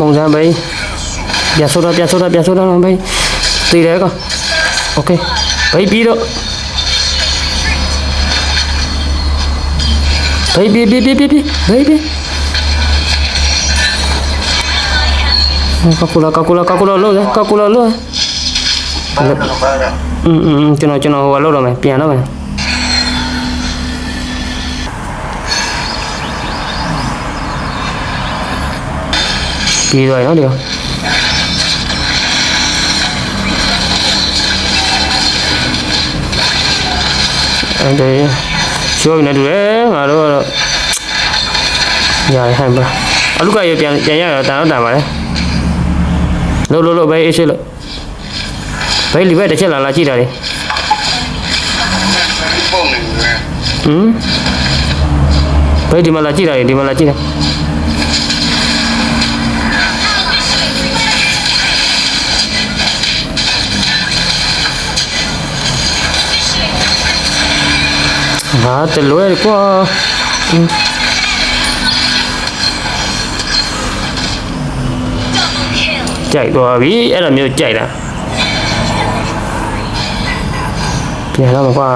မုံစမ်းဘေးပြန်ဆိုတော့ပြန်ဆိုတော့ပြန်ဆိုတော့ဘေးတည်တယ်ကောโอเคဘေးပြီးတော့ဘေးပြီးပြီးပြီးပြီးပြီးဘေးပြီးကကူလာကကူလာကကူလာလို့ကကူလာလို့ ဘာလို့လဲဘာလဲ อืมอืมကျွန်တော်ကျွန်တော်ဟိုလောက်တော့မယ်ပြန်တော့မယ် ပြီးသွားရောဒီကောအဲ့ဒါရှိုးနေတူတယ်ငါတို့ကတော့ညာဟန်ပါအလူကရပြန်ပြန်ရတော့တန်တော့တန်ပါလေလို့လို့လို့ပဲအေးရှိလို့ဘယ်လီဘက်တစ်ချက်လာလာကြည့်တာလေပုံနေတယ်ဟမ်ဘယ်ဒီမှာလာကြည့်တာလေဒီမှာလာကြည့်တာ ဟာတလွဲကွာဟမ်ကြိုက်သွားပြီအဲ့လိုမျိုးကြိုက်တာပြန်တော့ကွာ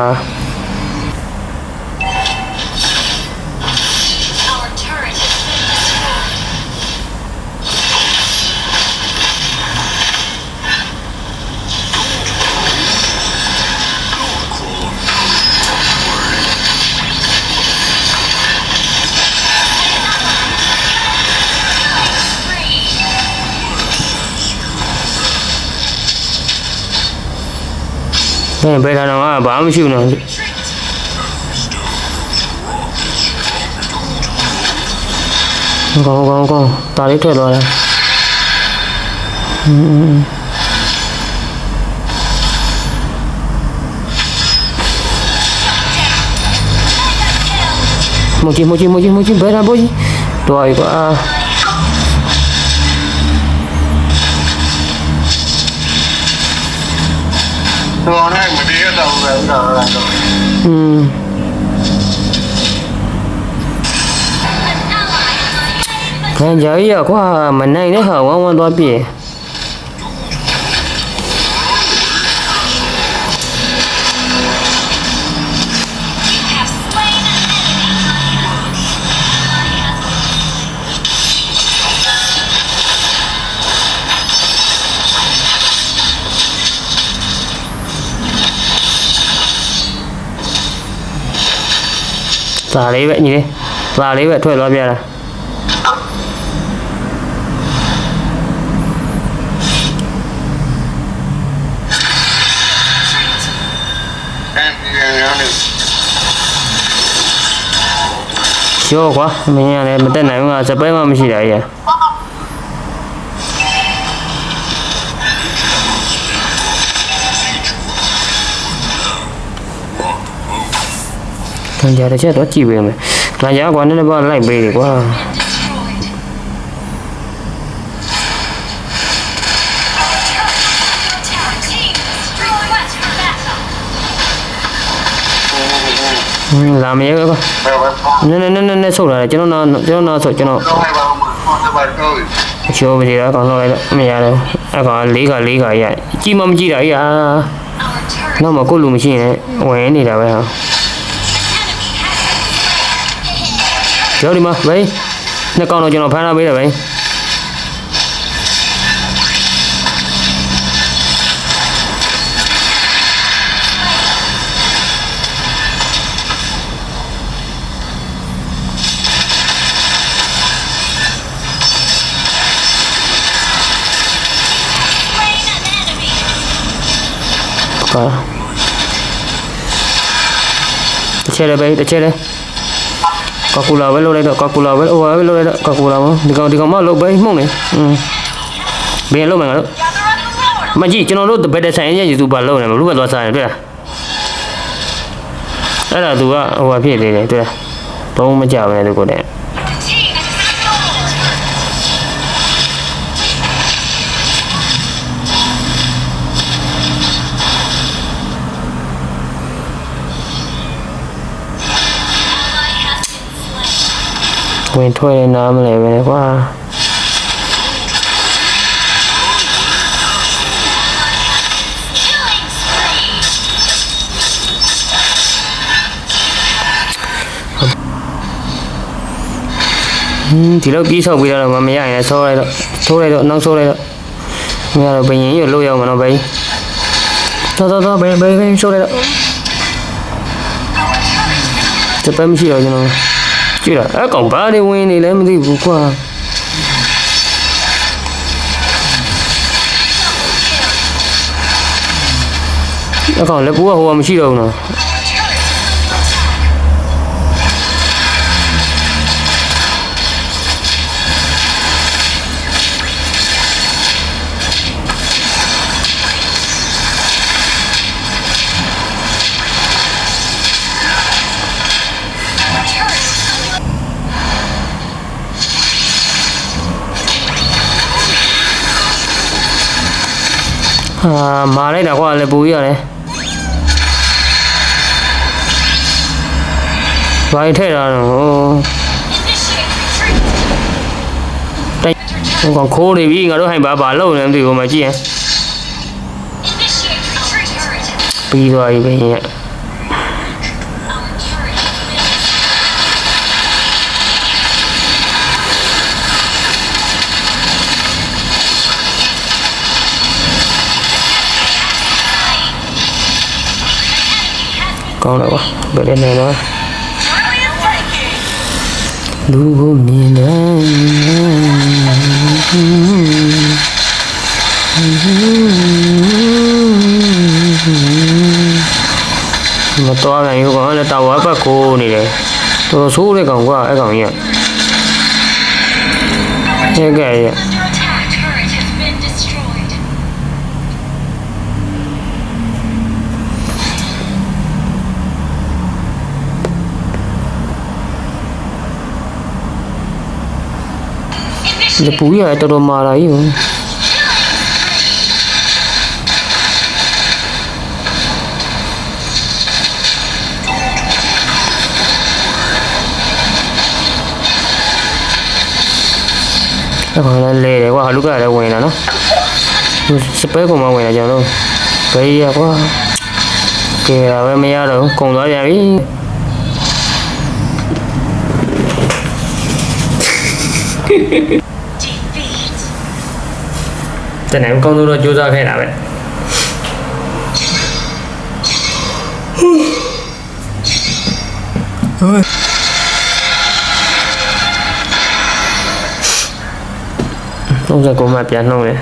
ဘယ်ဘယ်ထားတော့ဘာမှမရှိဘူးနော်ကောင်းကောင်းကောင်းတာလေးထွက်သွားတယ်อืมမိုချီမိုချီမိုချီမိုချီဘယ်ထားမိုချီတော့ရကွာ တော့နဲ့မတည့်ရတော့ဘူးလားတော့တော့อืมခံကြရရကွာမနိုင်တဲ့ဟာဝမ်းဝမ်းသွားပြည့် စာလေးပဲညီလေးစာလေးပဲထွက်သွားပြတာအဲဒီရောနေရှော့ကွာမင်းကလည်းမတက်နိုင်ဘူးကစပဲမှမရှိတာကြီး ခံကြတဲ့ချက်တော့ကြည့်ပေးမယ်ခံကြကွာနည်းနည်းပါလိုက်ပေးတယ်ကွာ Destroyed. Your tower team request for backup. ဟင်းလာမရဲကွာဘယ်ဘက်ပေါ့နည်းနည်းနည်းနည်းနည်းဆုတ်လာတယ်ကျွန်တော်နာကျွန်တော်နာဆိုကျွန်တော်တော့ဟဲ့ပါဦးမတော့ပါတော့ချိုးပါသေးတယ်အကောင်လောက်လိုက်တော့မရတော့အကောင်လေးကလေးကရကြည့်မမကြည့်တာကြီးဟာ Our turret နောက်မှကိုယ့်လူမရှိရင်ဝင်နေတာပဲဟာ enemy has ကျော်ဒီမှာဘယ်နှစ်ကောင်တော့ကျွန်တော်ဖမ်းလာပေးတယ်ဘ ကာတစ်ချက်လည်းပဲတစ်ချက်လည်းကာကူလာပဲလုပ်လိုက်တော့ကာကူလာပဲဟိုပဲလုပ်လိုက်တော့ကာကူလာမဒီကောင်ဒီကောင်မလုပ်ပဲမှုန့်နေอืมဘယ်လုပ်မယ်ငါတို့ Gather up the force. မကြည့်ကျွန်တော်တို့ဘယ်တဲ့ဆိုင်ရဲ့ယူတူဘာလုပ်နေမလို့ပဲသွားစားတယ်တွေ့လားအဲ့ဒါသူကဟိုဘာဖြစ်နေတယ်တွေ့လားဘုံမကြဘူးလေသူကိုတဲ့ ဝင်ထွက်ရင်နားမလဲပဲကွာဒီလောက်ပြေးဆောက်ပြီးတော့မမရရင်ဆောလိုက်တော့ထိုးလိုက်တော့နောက်ဆိုးလိုက်တော့မရတော့ဘယင်ကြီးလှုပ်ရအောင်မနော်ဘယင်တော်တော်တော်ဘယင်ဘယင်ဆိုးလိုက်တော့တပတ်မရှိတော့ကျွန်တော် ကြည့်ရအကောင်ဘာတွေဝင်နေလဲမသိဘူးကွာအကောင်လည်းပူကဟိုကမရှိတော့ဘူးနော် ဟာမာလိုက်တာကွာလည်းပူရတယ်ဘာထည့်တာတော့ဟို Initiate retreat. တိုက်ဟိုကောင်ခိုးနေပြီငါတို့ဟိုင်ဘာဘာလုံနေမသိဘူးမကြည့်ရင် Initiate retreat. Turret. ပြီးသွားပြီဘယ်ရ ကောင်းတော့ကွာဘယ်နဲ့တော့ brilliant flanking. လူကိုမြင်တယ်မတော်နိုင်ဘူးကောင်လည်းတာဝါဘက်ကိုနေတယ်တော်တော်ဆိုးတဲ့ကောင်ကွာအဲ့ကောင်ကြီးကရဲ့ကဲရဲ့ Under attack. Turret has been destroyed. ဒီပူရတော်တော်မာလာကြီးကိုအဲ့ကောင်လည်းလဲတယ်ကွာလူကလည်းဝင်လာနော်စပယ်ကောင်မဝင်လာကြတော့ဘယ်ရကွာကဲဒါပဲမရတော့ကုန်သွားပြန်ပြီ Defeat. တနေ့ကောင်းတော့ကြိုးစားခဲ့တာပဲဟုတ်ကဲ့ကိုမပြန်နှုံးတယ်